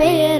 pay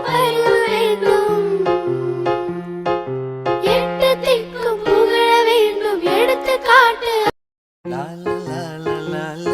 la la la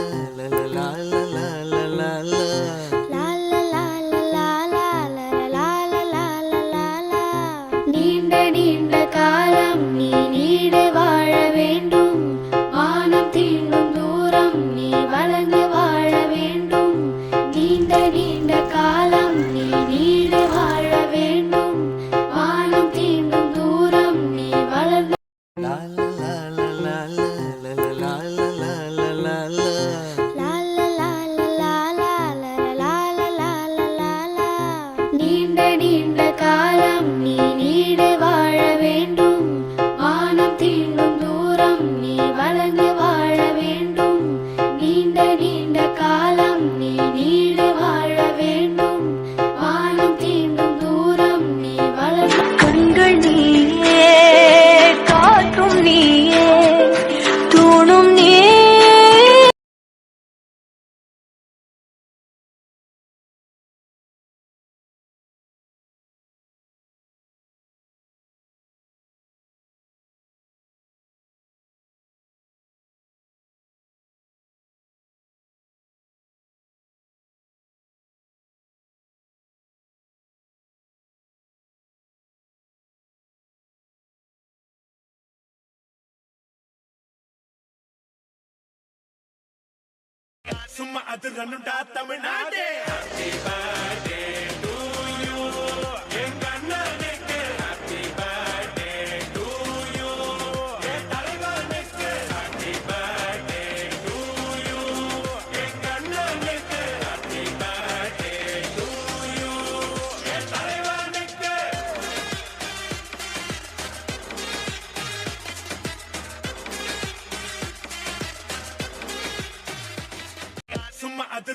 சும்மா அது ரன்னுண்டா தமிழ்நாடு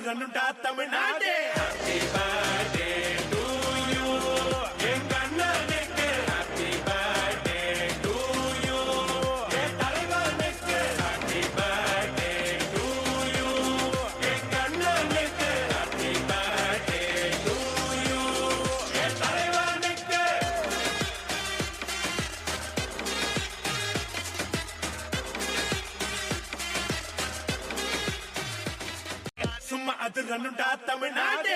சும்மா தமிழ்நாடு. சும்மா அது ரன்னுண்டா தமிழ்நாடு